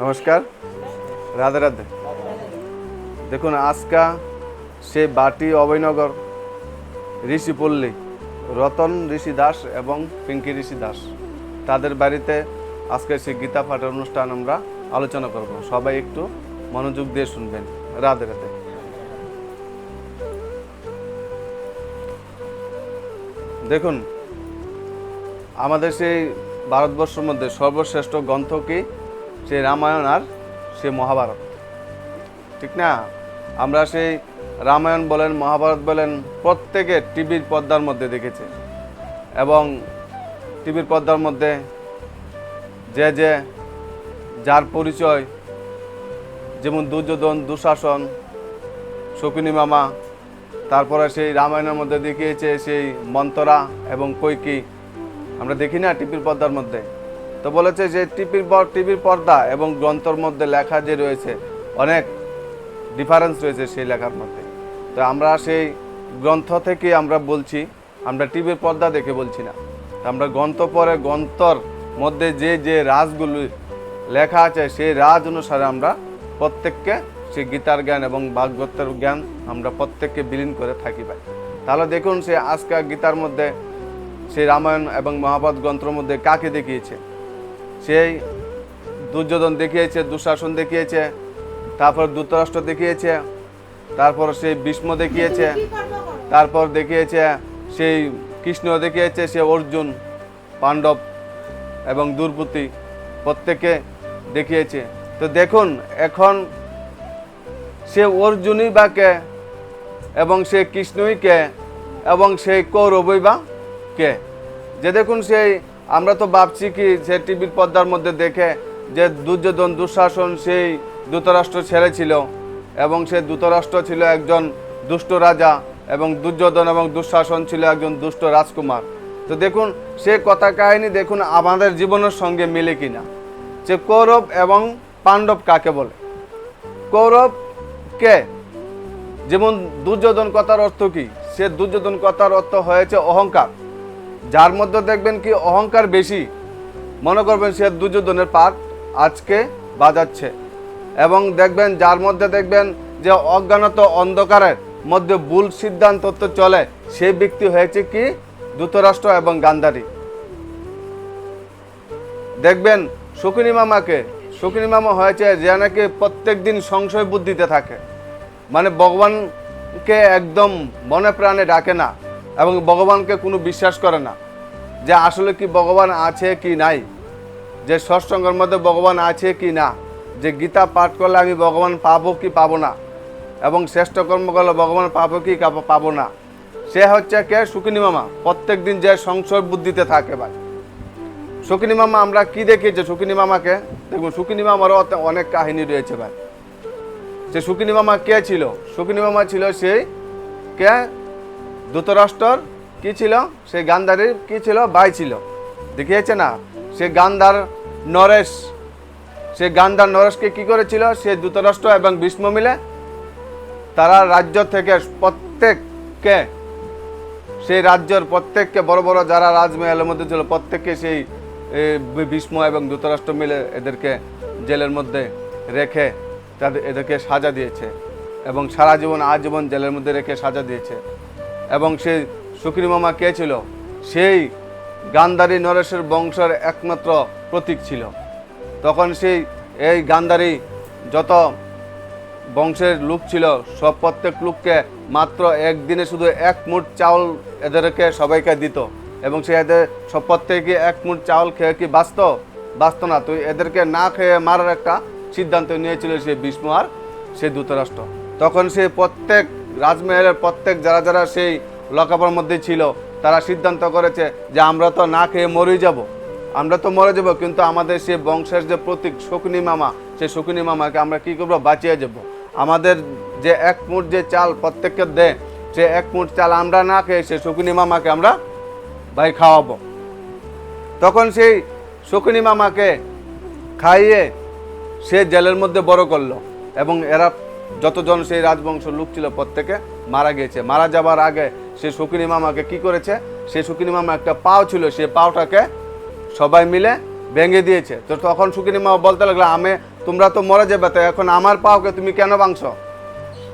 নমস্কার। রাধে রাধে। দেখুন, আজকা সে বাটি অভয়নগর ঋষিপল্লী রতন ঋষি দাস এবং পিঙ্কি ঋষি দাস। তাদের বাড়িতে আজকে সে গীতা পাঠের অনুষ্ঠান আমরা আলোচনা করব। সবাই একটু মনোযোগ দিয়ে শুনবেন। রাধে রাধে। দেখুন, আমাদের সেই ভারতবর্ষের মধ্যে সর্বশ্রেষ্ঠ গ্রন্থ কি? সেই রামায়ণ আর সে মহাভারত। ঠিক না? আমরা সেই রামায়ণ বলেন, মহাভারত বলেন প্রত্যেকে টিভির পর্দার মধ্যে দেখেছে। এবং টিভির পর্দার মধ্যে যে যে যার পরিচয়, যেমন দুর্যোধন, দুঃশাসন, শকুনি মামা, তারপরে সেই রামায়ণের মধ্যে দেখিয়েছে সেই মন্তরা এবং কৈকি। আমরা দেখি না টিভির পর্দার মধ্যে? তো বলেছে যে টিভির পর টিভির পর্দা এবং গ্রন্থর মধ্যে লেখা যে রয়েছে, অনেক ডিফারেন্স রয়েছে সেই লেখার মধ্যে। তো আমরা সেই গ্রন্থ থেকে আমরা বলছি, আমরা টিভির পর্দা দেখে বলছি না। আমরা গ্রন্থ পরে গ্রন্থর মধ্যে যে যে রাজগুলি লেখা আছে, সেই রাজ অনুসারে আমরা প্রত্যেককে সেই গীতার জ্ঞান এবং ভাগবতের জ্ঞান আমরা প্রত্যেককে বিলীন করে থাকি ভাই। তাহলে দেখুন সে আজকাল গীতার মধ্যে সেই রামায়ণ এবং মহাভারত গ্রন্থের মধ্যে কাকে দেখিয়েছে? সেই দুর্যোধন দেখিয়েছে, দুঃশাসন দেখিয়েছে, তারপর ধৃতরাষ্ট্র দেখিয়েছে, তারপর সেই ভীষ্ম দেখিয়েছে, তারপর দেখিয়েছে সেই কৃষ্ণ দেখিয়েছে, সে অর্জুন, পাণ্ডব এবং দুর্পতি প্রত্যেকে দেখিয়েছে। তো দেখুন, এখন সে অর্জুনই বা কে এবং সে কৃষ্ণই কে এবং সেই কৌরবই বা কে? যে দেখুন সেই আমরা তো ভাবছি কি সে টিভির পর্দার মধ্যে দেখে যে দুর্যোধন, দুঃশাসন সেই ধৃতরাষ্ট্র ছেড়ে ছিল এবং সে ধৃতরাষ্ট্র ছিল একজন দুষ্ট রাজা এবং দুর্যোধন এবং দুঃশাসন ছিল একজন দুষ্ট রাজকুমার। তো দেখুন, সে কথা কাহিনী দেখুন আমাদের জীবনের সঙ্গে মিলে কিনা। যে কৌরব এবং পাণ্ডব কাকে বলে? কৌরব কে? যেমন দুর্যোধন কথার অর্থ কি? সে দুর্যোধন কথার অর্থ হয়েছে অহংকার। যার মধ্যে দেখবেন কি অহংকার বেশি। মনে করবেন সে দুর্যোধনের পাঠ আজকে বাজাচ্ছে। এবং দেখবেন যার মধ্যে দেখবেন যে অজ্ঞানত অন্ধকারের মধ্যে ভুল সিদ্ধান্ত চলে, সেই ব্যক্তি হয়েছে কি? ধৃতরাষ্ট্র এবং গান্ধারি। দেখবেন শকুনি মামাকে, শকুনি মামা হয়েছে যে নাকি প্রত্যেক দিন সংশয় বুদ্ধিতে থাকে। মানে ভগবানকে একদম মনে প্রাণে ডাকে না। এবং ভগবানকে কোনো বিশ্বাস করে না যে আসলে কি ভগবান আছে কি নাই, যে সৎসঙ্গের মধ্যে ভগবান আছে কি না, যে গীতা পাঠ করলে আমি ভগবান পাবো কি পাবো না, এবং শ্রেষ্ঠ কর্ম করলে ভগবান পাবো কি পাবো না। সে হচ্ছে কে? সুকিনী মামা। প্রত্যেক দিন যে সংশয় বুদ্ধিতে থাকে ভাই। সুকিনী মামা, আমরা কি দেখিয়েছি সুকিনী মামাকে? দেখুন, সুকিনী মামারও অনেক কাহিনী রয়েছে ভাই। সে সুকিনী মামা কে ছিল? সুকিনী মামা ছিল সেই কে? ধৃতরাষ্ট্রর কি ছিল? সেই গান্ধারীর কি ছিল? ভাই ছিল। দেখিয়েছে না? সে গান্ধার নরেশ। সে গান্ধার নরেশকে কি করেছিল? সে ধৃতরাষ্ট্র এবং ভীষ্ম মিলে তারা রাজ্য থেকে প্রত্যেককে সেই রাজ্যের প্রত্যেককে বড় বড় যারা রাজমহলের মধ্যে ছিল প্রত্যেককে সেই এ, ভীষ্ম এবং ধৃতরাষ্ট্র মিলে এদেরকে জেলের মধ্যে রেখে তাদের এদেরকে সাজা দিয়েছে এবং সারা জীবন আজীবন জেলের মধ্যে রেখে সাজা দিয়েছে। এবং সেই সুকিনী মামা কে ছিল? সেই গান্ধারী নরেশের বংশের একমাত্র প্রতীক ছিল। তখন সেই, এই গান্ধারী যত বংশের লোক ছিল, সব প্রত্যেক লোককে মাত্র একদিনে শুধু এক মুঠ চাউল এদেরকে সবাইকে দিত। এবং সে এদের, সব প্রত্যেকে এক মুঠ চাউল খেয়ে কি বাঁচত? বাঁচত না। তো এদেরকে না খেয়ে মারার একটা সিদ্ধান্ত নিয়েছিল সে ভীষ্ম আর সে ধৃতরাষ্ট্র। তখন সে প্রত্যেক রাজমহলের প্রত্যেক যারা যারা সেই লকাপের মধ্যে ছিল, তারা সিদ্ধান্ত করেছে যে আমরা তো না খেয়ে মরেই যাব। আমরা তো মরে যাব, কিন্তু আমাদের সে বংশের যে প্রতীক শকুনি মামা, সেই শকুনি মামাকে আমরা কি করব? বাঁচিয়ে যাব। আমাদের যে এক মুঠ যে চাল প্রত্যেককে দেয়, সে এক মুঠ চাল আমরা না খেয়ে সে শকুনি মামাকে আমরা ভাই খাওয়াবো। তখন সেই শকুনি মামাকে খাইয়ে সে জেলের মধ্যে বড় করল এবং এরা যতজন সেই রাজবংশ লোক ছিল প্রত্যেকে মারা গিয়েছে। মারা যাবার আগে সে শকুনি মামাকে কি করেছে? সে শকুনি মামা একটা পাও ছিল সে পাওটাকে সবাই মিলে ভেঙে দিয়েছে। তো তখন সুকিনী মা বলতে লাগল, আমি, তোমরা তো মরে যাবে, তো এখন আমার পাওকে তুমি কেন ভাঙছো?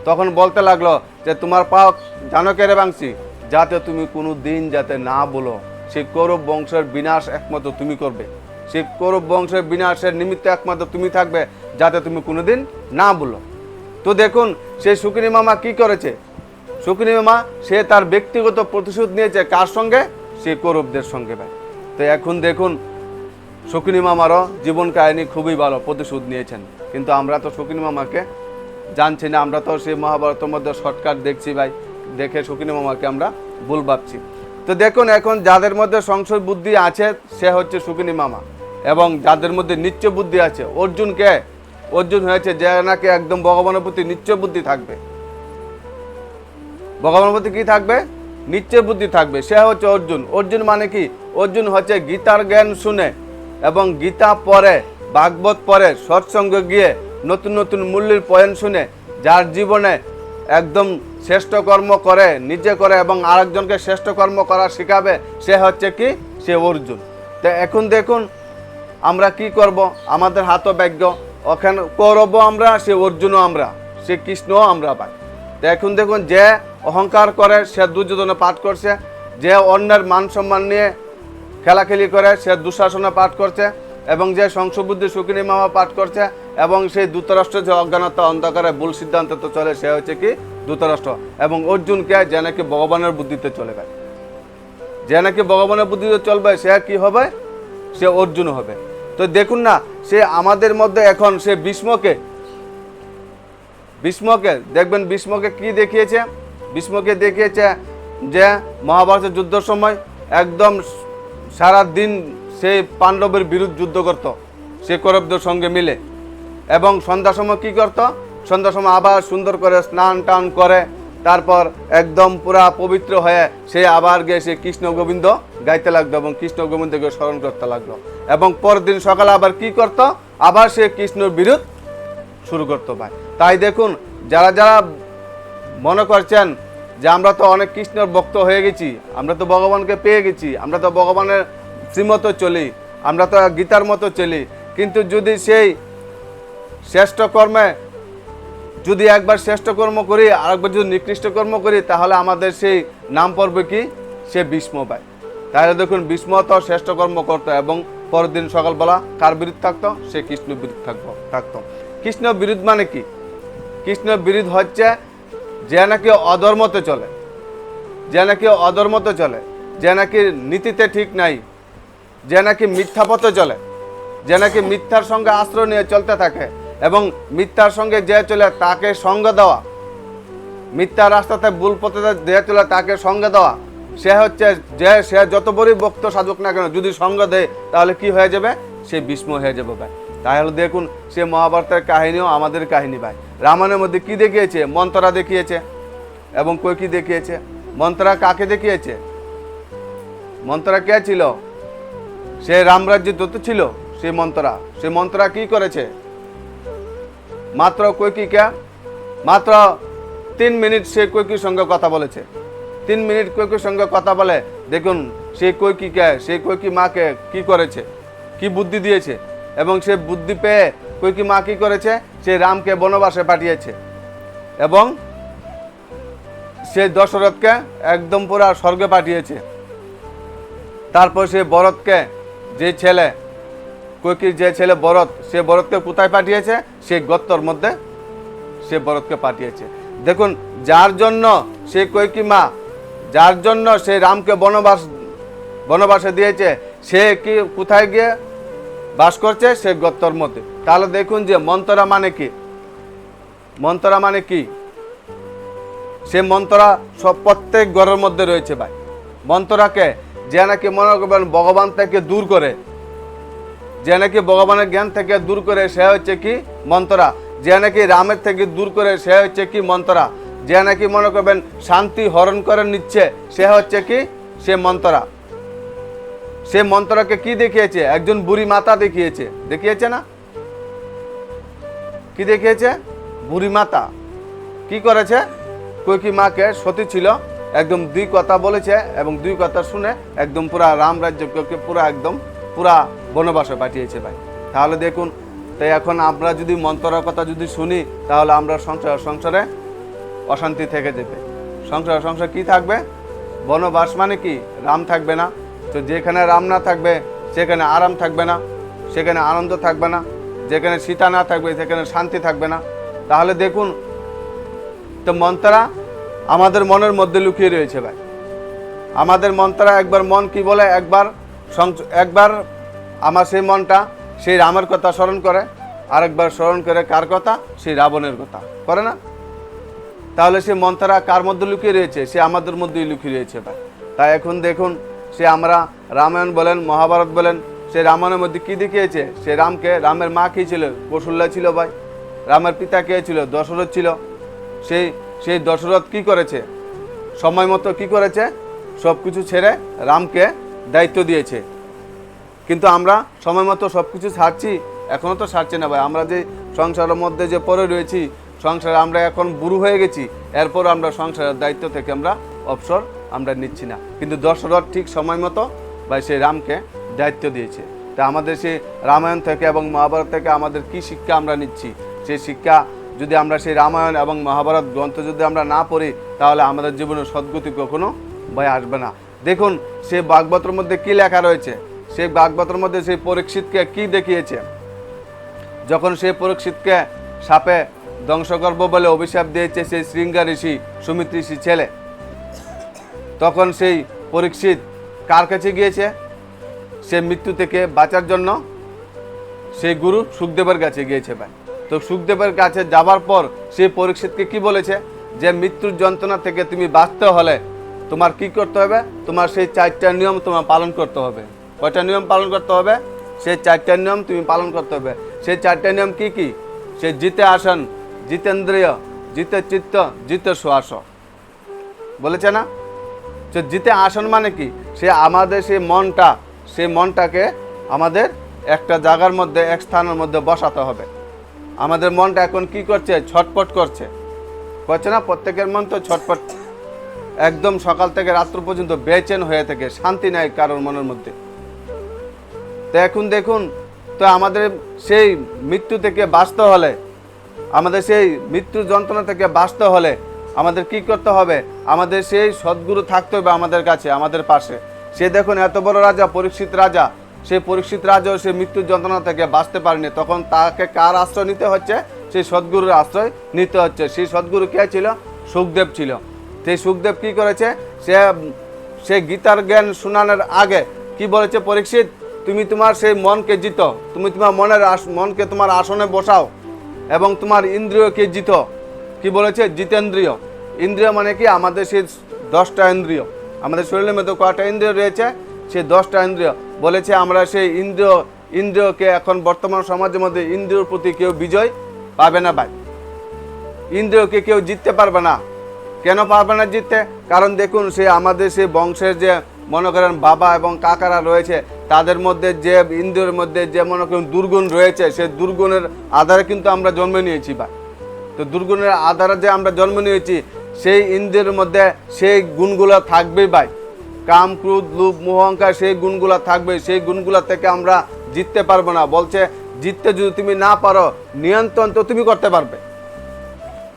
তখন বলতে লাগল যে, তোমার পাও জানো কেড়ে ভাঙছি? যাতে তুমি কোনো দিন যাতে না বলো, সেই কৌরব বংশের বিনাশ একমাত্র তুমি করবে। সেই কৌরব বংশের বিনাশের নিমিত্ত একমাত্র তুমি থাকবে, যাতে তুমি কোনোদিন না বলো। তো দেখুন, সে সুকিনী মামা কি করেছে? সুকিনী মামা, সে তার ব্যক্তিগত প্রতিশোধ নিয়েছে কার সঙ্গে? সে কৌরবদের সঙ্গে ভাই। তো এখন দেখুন শকুনি মামারও জীবন কাহিনী খুবই ভালো, প্রতিশোধ নিয়েছেন। কিন্তু আমরা তো শকুনি মামাকে জানছি না, আমরা তো সেই মহাভারতের মধ্যে শর্টকাট দেখছি ভাই, দেখে শকুনি মামাকে আমরা ভুল ভাবছি। তো দেখুন, এখন যাদের মধ্যে সংশয় বুদ্ধি আছে, সে হচ্ছে শকুনি মামা। এবং যাদের মধ্যে নিচ্চ বুদ্ধি আছে, অর্জুনকে অর্জুন হয়েছে যে নাকি একদম ভগবানের প্রতি নিশ্চয় বুদ্ধি থাকবে। ভগবানের প্রতি কি থাকবে? নিশ্চয় বুদ্ধি থাকবে। সে হচ্ছে অর্জুন। অর্জুন মানে কি? অর্জুন হচ্ছে গীতার জ্ঞান শুনে এবং গীতা পড়ে, ভাগবত পড়ে, সৎসঙ্গে গিয়ে নতুন নতুন মূল্যের পয়েন্ট শুনে, যার জীবনে একদম শ্রেষ্ঠ কর্ম করে, নিজে করে এবং আরেকজনকে শ্রেষ্ঠ কর্ম করা শেখাবে, সে হচ্ছে কি? সে অর্জুন। তো এখন দেখুন, আমরা কি করব? আমাদের হাত ভাগ্য ওখানে করব আমরা, সে অর্জুনও আমরা, সে কৃষ্ণও আমরা পাই। তো এখন দেখুন, যে অহংকার করে, সে দুর্যোধনে পাঠ করছে। যে অন্যের মান সম্মান নিয়ে খেলাখেলি করে, সে দুঃশাসনে পাঠ করছে এবং যে সংশবুদ্ধি সুকিনী মামা পাঠ করছে এবং সেই দূতরাষ্ট্র যে অজ্ঞানতা অন্ধকারে ভুল সিদ্ধান্তে তো চলে, সে হচ্ছে কি? দূতরাষ্ট্র এবং অর্জুনকে যে নাকি ভগবানের বুদ্ধিতে চলে গেছে যে নাকি ভগবানের বুদ্ধিতে চলবে, সে কি হবে? সে অর্জুন হবে। তো দেখুন না, সে আমাদের মধ্যে এখন, সে ভীষ্মকে ভীষ্মকে দেখবেন ভীষ্মকে কি দেখিয়েছে? ভীষ্মকে দেখিয়েছে যে মহাভারতের যুদ্ধের সময় একদম সারা দিন সেই পাণ্ডবের বিরুদ্ধে যুদ্ধ করত, সে কৌরবদের সঙ্গে মিলে। এবং সন্ধ্যার সময় কি করত? সন্ধ্যার সময় আবার সুন্দর করে স্নান টান করে তারপর একদম পুরা পবিত্র হয়ে সে আবার গিয়ে সে কৃষ্ণ গোবিন্দ গাইতে লাগল এবং কৃষ্ণ গোবিন্দকে স্মরণ করতে লাগল। এবং পরের দিন সকালে আবার কি করত? আবার সে কৃষ্ণর বিরুদ্ধ শুরু করতে পারে তাই দেখুন, যারা যারা মনে করছেন যে আমরা তো অনেক কৃষ্ণর ভক্ত হয়ে গেছি, আমরা তো ভগবানকে পেয়ে গেছি, আমরা তো ভগবানের শ্রীমতো চলি, আমরা তো গীতার মতো চলি, কিন্তু যদি সেই শ্রেষ্ঠ কর্মে যদি একবার শ্রেষ্ঠ কর্ম করি, আরেকবার যদি নিকৃষ্ট কর্ম করি, তাহলে আমাদের সেই নাম পড়বে কি? সে ভীষ্ম পায় তাহলে দেখুন ভীষ্ম তো শ্রেষ্ঠ কর্ম করতো এবং পরের দিন সকালবেলা কার বিরুদ্ধ থাকতো? সে কৃষ্ণ বিরুদ্ধ থাকতো থাকতো। কৃষ্ণ বিরুদ্ধ মানে কি? কৃষ্ণ বিরুদ্ধ হচ্ছে যে নাকি অধর্মতে চলে, যে নাকি অধর্মতে চলে, যে নাকি নীতিতে ঠিক নাই, যে নাকি মিথ্যা পথে চলে, যে নাকি মিথ্যার সঙ্গে আশ্রয় নিয়ে চলতে থাকে এবং মিথ্যার সঙ্গে যে চলে তাকে সঙ্গ দেওয়া। মিথ্যা রাস্তাতে ভুল পথে যে চলে তাকে সঙ্গে দেওয়া। সে হচ্ছে যে, সে যত বড়ই বক্ত সাধুক না কেন, যদি সঙ্গ দেয়, তাহলে কি হয়ে যাবে? সে বিস্ম হয়ে যাবে ভাই। তাহলে দেখুন, সে মহাভারতের কাহিনীও আমাদের কাহিনী ভাই। রামায়ণের মধ্যে কি দেখিয়েছে? মন্ত্রা দেখিয়েছে। এবং কই কি দেখিয়েছে? মন্ত্রা কাকে দেখিয়েছে? মন্ত্রা কে ছিল? সে রামরাজ্যে যত ছিল সে মন্ত্রা। সে মন্ত্রা কি করেছে? মাত্র কৈকিকে মাত্র তিন মিনিট সে কৈকির সঙ্গে কথা বলেছে। তিন মিনিট কৈকির সঙ্গে কথা বলে? দেখুন, সে সেই কৈকিকে সেই কৈকি মাকে কি করেছে, কি বুদ্ধি দিয়েছে, এবং সে বুদ্ধি পেয়ে কৈকি মা কি করেছে? সে রামকে বনবাসে পাঠিয়েছে। এবং সে দশরথকে একদম পুরা স্বর্গে পাঠিয়েছে। তারপর সে ভরতকে যে ছেলে কৈকির যে ছেলে বরত, সে বরতকে কোথায় পাঠিয়েছে? সেই গত্তর মধ্যে সে বরতকে পাঠিয়েছে। দেখুন, যার জন্য সে কৈকি মা, যার জন্য সে রামকে বনবাস, বনবাসে দিয়েছে, সে কি কোথায় গিয়ে বাস করছে? সে গত্তর মধ্যে। তাহলে দেখুন যে মন্তরা মানে কি? মন্তরা মানে কি? সে মন্ত্রা সব প্রত্যেক ঘরের মধ্যে রয়েছে ভাই। মন্ত্রাকে যে নাকি মনে করবেন ভগবান থেকে দূর করে যে নাকি ভগবানের জ্ঞান থেকে দূর করে সে হচ্ছে কি মন্ত্রা। যে নাকি রামের থেকে দূর করে সে হচ্ছে কি মন্ত্রা। যে নাকি মনে করবেন শান্তি হরণ করে নিচ্ছে, সে হচ্ছে কি? সে মন্ত্রা। সে মন্ত্রকে কি দেখিয়েছে? একজন বুড়ি মাতা দেখিয়েছে। দেখিয়েছে না? কি দেখিয়েছে? বুড়ি মাতা। কি করেছে? কৈকি মাকে সতী ছিল, একদম দুই কথা বলেছে এবং দুই কথা শুনে একদম পুরা রাম রাজ্যকে পুরা একদম পুরা বনবাসে পাঠিয়েছে ভাই। তাহলে দেখুন তাই এখন আমরা যদি মন্ত্রের কথা যদি শুনি, তাহলে আমরা সংসার, সংসারে অশান্তি থেকে যাবে সংসার সংসার কি থাকবে? বনবাস মানে কি? রাম থাকবে না। তো যেখানে রাম না থাকবে, সেখানে আরাম থাকবে না। সেখানে আনন্দ থাকবে না। যেখানে সীতা না থাকবে, সেখানে শান্তি থাকবে না। তাহলে দেখুন, তো মন্ত্রা আমাদের মনের মধ্যে লুকিয়ে রয়েছে ভাই। আমাদের মন্ত্রা একবার মন কি বলে? একবার একবার আমার সেই মনটা, সেই রামের কথা স্মরণ করে, আরেকবার স্মরণ করে কার কথা? সেই রাবণের কথা। করে না? তাহলে সে মন্ত্রা কার মধ্যে লুকিয়ে রয়েছে? সে আমাদের মধ্যেই লুকিয়ে রয়েছে ভাই। তাই এখন দেখুন, সে আমরা রামায়ণ বলেন, মহাভারত বলেন, সে রামায়ণের মধ্যে কী দেখিয়েছে? সে রামকে, রামের মা কে ছিল? কৌশল্যা ছিল ভাই। রামের পিতা কে ছিল? দশরথ ছিল। সেই সেই দশরথ কি করেছে? সময় মতো কি করেছে? সব কিছু ছেড়ে রামকে দায়িত্ব দিয়েছে। কিন্তু আমরা সময় মতো সব কিছু ছাড়ছি এখনও তো ছাড়ছি না ভাই। আমরা যে সংসারের মধ্যে যে পড়ে রয়েছি, সংসারে আমরা এখন বুড়ো হয়ে গেছি এরপর আমরা সংসারের দায়িত্ব থেকে আমরা অবসর আমরা নিচ্ছি না। কিন্তু দশরথ ঠিক সময় মতো ভাই সেই রামকে দায়িত্ব দিয়েছে। তা আমাদের সেই রামায়ণ থেকে এবং মহাভারত থেকে আমাদের কি শিক্ষা আমরা নিচ্ছি? সেই শিক্ষা যদি আমরা সেই রামায়ণ এবং মহাভারত গ্রন্থ যদি আমরা না পড়ি, তাহলে আমাদের জীবনে সদ্গতি কখনো ভাই আসবে না। দেখুন সে বাগবতর মধ্যে কি লেখা রয়েছে? সেই বাগবতর মধ্যে সেই পরীক্ষিতকে কি দেখিয়েছে? যখন সেই পরীক্ষিতকে সাপে ধ্বংস করব বলে অভিশাপ দিয়েছে সেই শৃঙ্গা ঋষি সুমিত ঋষি ছেলে, তখন সেই পরীক্ষিত কার কাছে গিয়েছে? সে মৃত্যু থেকে বাঁচার জন্য সেই গুরু সুখদেবের কাছে গিয়েছে ভাই। তো সুখদেবের কাছে যাবার পর সেই পরীক্ষিতকে কি বলেছে? যে মৃত্যুর যন্ত্রণা থেকে তুমি বাঁচতে হলে তোমার কি করতে হবে? তোমার সেই চারটা নিয়ম তোমার পালন করতে হবে। কয়টা নিয়ম পালন করতে হবে? সেই চারটা নিয়ম তুমি পালন করতে হবে। সেই চারটা নিয়ম কি কি? সে জিতে আসন জিতেন্দ্রিয় জিতে চিত্ত, জিতে শ্বাস বলেছে না? সে জিতে আসন মানে কি? সে আমাদের সেই মনটা, সেই মনটাকে আমাদের একটা জায়গার মধ্যে, এক স্থানের মধ্যে বসাতে হবে। আমাদের মনটা এখন কি করছে? ছটপট করছে। করছে না? প্রত্যেকের মন তো ছটপট। একদম সকাল থেকে রাত্র পর্যন্ত বেচেন হয়ে থাকে, শান্তি নাই কারোর মনের মধ্যে। তো এখন দেখুন, তো আমাদের সেই মৃত্যু থেকে বাঁচতে হলে, আমাদের সেই মৃত্যুর যন্ত্রণা থেকে বাঁচতে হলে আমাদের কি করতে হবে? আমাদের সেই সদ্গুরু থাকতে হবে আমাদের কাছে, আমাদের পাশে। সে দেখুন, এত বড় রাজা, পরীক্ষিত রাজা, সেই পরীক্ষিত রাজাও সে মৃত্যুর যন্ত্রণা থেকে বাঁচতে পারেনি। তখন তাকে কার আশ্রয় নিতে হচ্ছে? সেই সদ্গুরুর আশ্রয় নিতে হচ্ছে। সেই সদ্গুরু কে ছিল? সুখদেব ছিল। সেই সুখদেব কি করেছে? সে সে গীতার জ্ঞান শোনানোর আগে কি বলেছে পরীক্ষিত? তুমি তোমার সেই মনকে জিতো। তুমি তোমার মনের মনকে তোমার আসনে বসাও এবং তোমার ইন্দ্রিয়কে জিতো। কি বলেছে? জিতেন্দ্রিয়। ইন্দ্রিয় মানে কি? আমাদের সেই দশটা ইন্দ্রিয়। আমাদের শরীরের মধ্যে কয়টা ইন্দ্রিয় রয়েছে? সেই দশটা ইন্দ্রিয়। বলেছে আমরা সেই ইন্দ্রিয় ইন্দ্রিয়কে এখন বর্তমান সমাজের মধ্যে ইন্দ্রিয়র প্রতি কেউ বিজয় পাবে না ভাই। ইন্দ্রিয়কে কেউ জিততে পারবে না। কেন পারবে না জিততে? কারণ দেখুন, সে আমাদের সে বংশের যে মনে করেন বাবা এবং কাকারা রয়েছে তাদের মধ্যে যে ইন্দ্রিয়ের মধ্যে যে মনে করুন দুর্গুণ রয়েছে, সেই দুর্গুণের আধারে কিন্তু আমরা জন্ম নিয়েছি ভাই। তো দুর্গুণের আধারে যে আমরা জন্ম নিয়েছি, সেই ইন্দ্রিয়ের মধ্যে সেই গুণগুলো থাকবেই ভাই। কাম, ক্রোধ, লোভ, মোহ, অহংকার, সেই গুণগুলো থাকবে সেই গুণগুলো থেকে আমরা জিততে পারব না। বলছে, জিততে যদি তুমি না পারো, নিয়ন্ত্রণ তো তুমি করতে পারবে।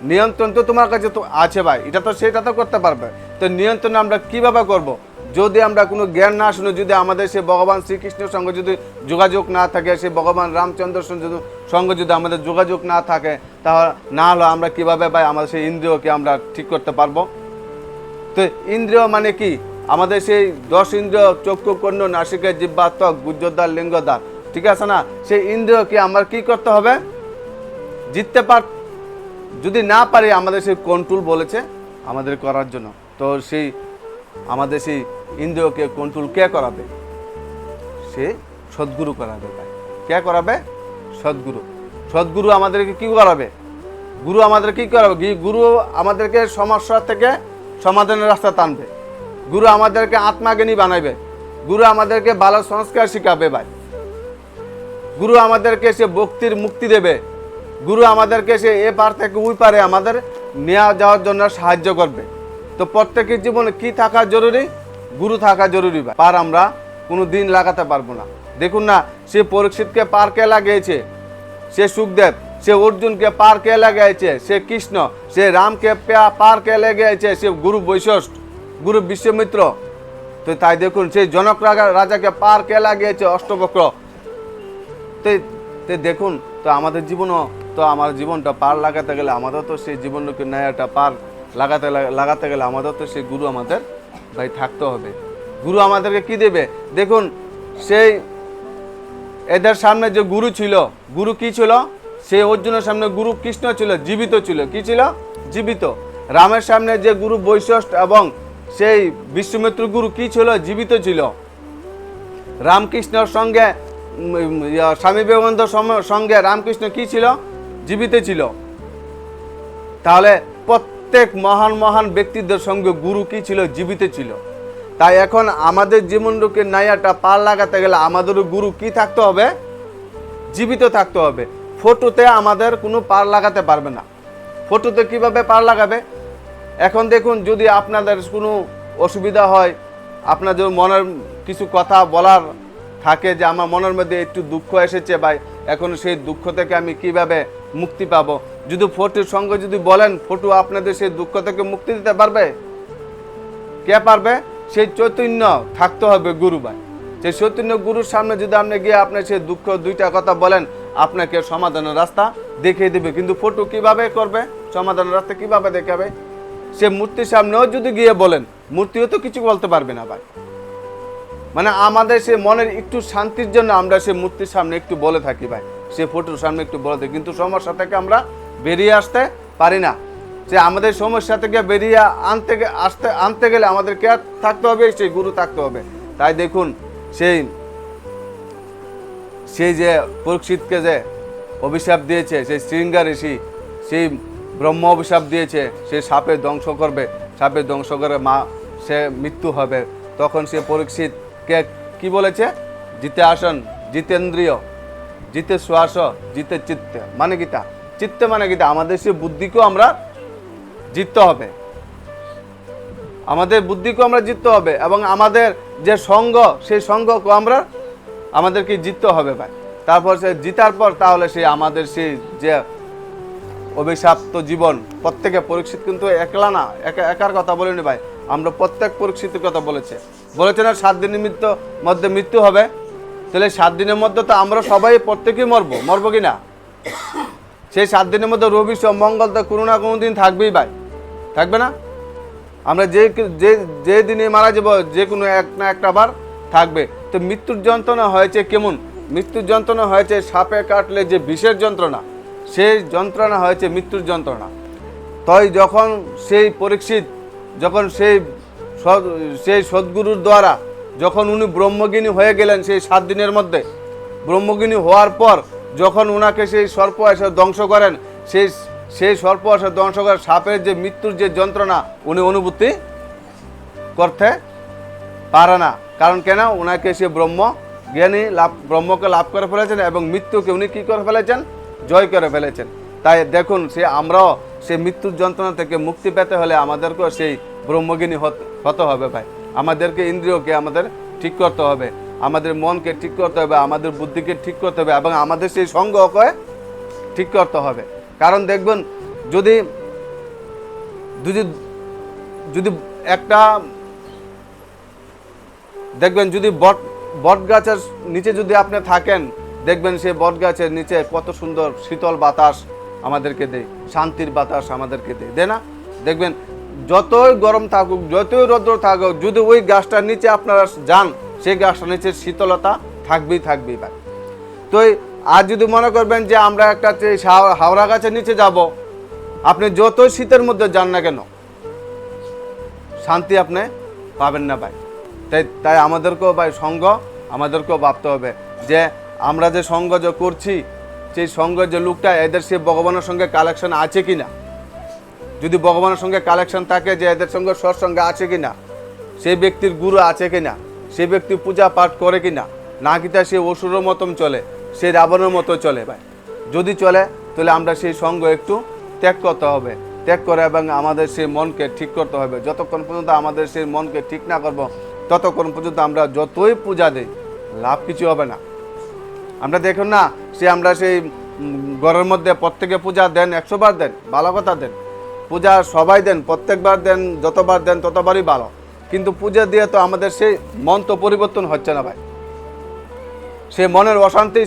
নিয়ন্ত্রণ তো তোমার কাছে তো আছে ভাই। এটা তো সেটা তো করতে পারবে। তো নিয়ন্ত্রণ আমরা কীভাবে করব? যদি আমরা কোনো জ্ঞান না শুনে যদি আমাদের সে ভগবান শ্রীকৃষ্ণের সঙ্গে যদি যোগাযোগ না থাকে সে ভগবান রামচন্দ্রের সঙ্গে যদি- আমাদের যোগাযোগ না থাকে, তাহলে না হলে আমরা কীভাবে ভাই আমাদের সেই ইন্দ্রিয়কে আমরা ঠিক করতে পারব? তো ইন্দ্রিয় মানে কি? আমাদের সেই দশ ইন্দ্রিয়, চক্ষু, কর্ণ, নাসিকা জিব্বা ত্বক গুজ্জদ্বার লিঙ্গদ্বার। ঠিক আছে না? সেই ইন্দ্রিয়কে আমার কি করতে হবে? জিততে পার যদি না পারি আমাদের সেই কন্ট্রোল বলেছে আমাদের করার জন্য। তো সেই আমাদের সেই ইন্দ্রিয়কে কন্ট্রোল কে করাবে? সে সদ্গুরু করাবে ভাই কে করাবে? সদ্গুরু। সদ্গুরু আমাদেরকে কি করাবে? গুরু আমাদের কি করাবে? গুরু আমাদেরকে সমস্যা থেকে সমাধানের রাস্তা টানবে। গুরু আমাদেরকে আত্মাজ্ঞানী বানাইবে। গুরু আমাদেরকে ভালো সংস্কার শিখাবে ভাই। গুরু আমাদেরকে সে ভক্তির মুক্তি দেবে। গুরু আমাদেরকে সে এ পার থেকে ওই পারে আমাদের নেওয়া যাওয়ার জন্য সাহায্য করবে। তো প্রত্যেকের জীবনে কি থাকা জরুরি? গুরু থাকা জরুরি ভাই। পার আমরা কোনো দিন লাগাতে পারব না। দেখুন না, সে পরীক্ষিতকে পার্কে লাগিয়েছে? সে সুখদেব, সে অর্জুনকে পার কে লাগাইছে সে কৃষ্ণ, সে রামকে পার কে লেগেছে সে গুরু বৈশিষ্ট্য গুরু বিশ্বমিত্র। তো তাই দেখুন সেই জনক রাজা রাজাকে পার কে লাগিয়েছে? অষ্টবক্র। তো দেখুন, তো আমাদের জীবনও, তো আমার জীবনটা পার লাগাতে গেলে আমাদের তো সেই জীবনকে, ন্যায়টা পার লাগাতে লাগা- লাগাতে গেলে আমাদের তো সেই গুরু আমাদের ভাই থাকতে হবে। গুরু আমাদেরকে কি দেবে? দেখুন, সেই এদের সামনে যে গুরু ছিল, গুরু কি ছিল? সেই অর্জুনের সামনে গুরু কৃষ্ণ ছিল, জীবিত ছিল। কি ছিল? জীবিত। রামের সামনে যে গুরু বৈশিষ্ট্য এবং সেই বিশ্বমিত্র গুরু কি ছিল? জীবিত ছিল। রামকৃষ্ণর সঙ্গে স্বামী বিবেকানন্দ সঙ্গে রামকৃষ্ণ কি ছিল? জীবিত ছিল। তাহলে মহান মহান ব্যক্তিদের সঙ্গে গুরু কি ছিল? জীবিত ছিল। তাই এখন আমাদের জীবনকে নাইয়াটা পার লাগাতে গেলে আমাদেরও গুরু কি থাকতে হবে? জীবিত থাকতে হবে। ফটোতে আমাদের কোনো পার লাগাতে পারবে না। ফটোতে কীভাবে পার লাগাবে? এখন দেখুন, যদি আপনাদের কোনো অসুবিধা হয়, আপনাদের মনের কিছু কথা বলার থাকে যে আমার মনের মধ্যে একটু দুঃখ এসেছে ভাই, এখন সেই দুঃখ থেকে আমি কীভাবে মুক্তি পাবো? যদি ফটোর সঙ্গে যদি বলেন, ফটো আপনাদের সেই দুঃখ থেকে মুক্তি দিতে পারবে? কে পারবে? সেই চৈতন্য থাকতে হবে গুরু ভাই। সেই চৈতন্য গুরুর সামনে যদি আপনি গিয়ে আপনি সেই দুঃখ দুইটা কথা বলেন, আপনাকে সমাধানের রাস্তা দেখিয়ে দেবে। কিন্তু ফটো কীভাবে করবে? সমাধানের রাস্তা কীভাবে দেখাবে? সে মূর্তির সামনেও যদি গিয়ে বলেন, মূর্তিও তো কিছু বলতে পারবে না ভাই। মানে আমাদের সে মনের একটু শান্তির জন্য আমরা সে মূর্তির সামনে একটু বলে থাকি ভাই। সে ফটোর সামনে একটু বলে থাকি। কিন্তু সমস্যা থেকে আমরা বেরিয়ে আসতে পারি না। যে আমাদের সমস্যা থেকে বেরিয়ে আনতে আসতে আনতে গেলে আমাদের কে থাকতে হবে, সেই গুরু থাকতে হবে। তাই দেখুন, সেই সেই যে পরীক্ষিতকে যে অভিশাপ দিয়েছে, সেই শৃঙ্গার ঋষি, সেই ব্রহ্ম অভিশাপ দিয়েছে, সে সাপে ধ্বংস করবে। সাপে ধ্বংস করে মা, সে মৃত্যু হবে। তখন সে পরীক্ষিতকে কি বলেছে? জিতে আসন, জিতেন্দ্রিয়, জিতে শ্বাস জিতে চিত্তে। মানে গীতা চিত্তে মানে গীতা আমাদের সে বুদ্ধিকেও আমরা জিততে হবে। আমাদের বুদ্ধিকেও আমরা জিততে হবে এবং আমাদের যে সঙ্গ, সেই সঙ্গকে আমরা আমাদেরকে জিততে হবে ভাই। তারপর সে জিতার পর তাহলে সে আমাদের সেই যে অভিশাপ্ত জীবন, প্রত্যেকে পরীক্ষিত কিন্তু একলা না, একা, একার কথা বলিনি ভাই। আমরা প্রত্যেক পরীক্ষিতের কথা বলেছে। বলেছে না, সাত দিনের মৃত্যু, মধ্যে মৃত্যু হবে। তাহলে সাত দিনের মধ্যে তো আমরা সবাই প্রত্যেকেই মরবো। মরবো কি না? সেই সাত দিনের মধ্যে রবি সোম, মঙ্গল তো কোনো না কোনো দিন থাকবেই ভাই। থাকবে না? আমরা যে যে যে দিনে মারা যাব, যে কোনো এক না একটা বার থাকবে। তো মৃত্যুর যন্ত্রণা হয়েছে কেমন? মৃত্যুর যন্ত্রণা হয়েছে সাপে কাটলে যে বিষের যন্ত্রণা, সেই যন্ত্রণা হয়েছে মৃত্যুর যন্ত্রণা। তাই যখন সেই পরীক্ষিত, যখন সেই সেই সদ্গুরুর দ্বারা, যখন উনি ব্রহ্মজ্ঞানী হয়ে গেলেন সেই সাত দিনের মধ্যে, ব্রহ্মজ্ঞানী হওয়ার পর যখন ওনাকে সেই সর্প এসে ধ্বংস করেন, সেই সেই সর্প এসে ধ্বংস করে সাপের যে মৃত্যুর যে যন্ত্রণা, উনি অনুভূতি করতে পারে না। কারণ কেন? ওনাকে সে ব্রহ্ম জ্ঞানী লাভ, ব্রহ্মকে লাভ করে ফেলেছেন এবং মৃত্যুকে উনি কী করে ফেলেছেন? জয় করে ফেলেছেন। তাই দেখুন, সে আমরাও সেই মৃত্যুর যন্ত্রণা থেকে মুক্তি পেতে হলে আমাদেরকেও সেই ব্রহ্মজ্ঞানী হতে হবে ভাই। আমাদেরকে ইন্দ্রিয়কে আমাদের ঠিক করতে হবে। আমাদের মনকে ঠিক করতে হবে, আমাদের বুদ্ধিকে ঠিক করতে হবে এবং আমাদের সেই সঙ্গকে ঠিক করতে হবে। কারণ দেখবেন, যদি যদি যদি একটা, দেখবেন যদি বট বট গাছের নিচে যদি আপনি থাকেন, দেখবেন সেই বট গাছের নিচে কত সুন্দর শীতল বাতাস আমাদেরকে দেয়, শান্তির বাতাস আমাদেরকে দেয় দেয় না? দেখবেন, যতই গরম থাকুক, যতই রৌদ্র থাকুক, যদি ওই গাছটার নিচে আপনারা যান গাছটার নিচে শীতলতা থাকবেই থাকবেই ভাই। তো আর যদি মনে করবেন যে আমরা একটা হাওড়া গাছের নিচে যাব, আপনি যতই শীতের মধ্যে যান না কেন, শান্তি আপনি পাবেন না ভাই। তাই তাই আমাদেরকেও ভাই সঙ্গ, আমাদেরকেও ভাবতে হবে যে আমরা যে সঙ্গ যে করছি, সেই সঙ্গ যে লোকটা, এদের সে ভগবানের সঙ্গে কালেকশন আছে কি না যদি ভগবানের সঙ্গে কালেকশন থাকে যে এদের সঙ্গে সৎসঙ্গে আছে কি না সেই ব্যক্তির গুরু আছে কি না সেই ব্যক্তি পূজা পাঠ করে কি না না কি তা সে অসুরের মতন চলে, সে রাবণের মতো চলে ভাই। যদি চলে, তাহলে আমরা সেই সঙ্গ একটু ত্যাগ করতে হবে। ত্যাগ করে এবং আমাদের সেই মনকে ঠিক করতে হবে। যতক্ষণ পর্যন্ত আমাদের সেই মনকে ঠিক না করব, ততক্ষণ পর্যন্ত আমরা যতই পূজা দিই, লাভ কিছু হবে না। আমরা দেখুন না, সে আমরা সেই ঘরের মধ্যে প্রত্যেকে পূজা দেন একশোবার দেন, ভালো কথা দেন। পূজা সবাই দেন, প্রত্যেকবার দেন, যতবার দেন, ততবারই ভালো। কিন্তু পূজা দিয়ে তো আমাদের সেই মন তো পরিবর্তন হচ্ছে না ভাই। সে মনের অশান্তি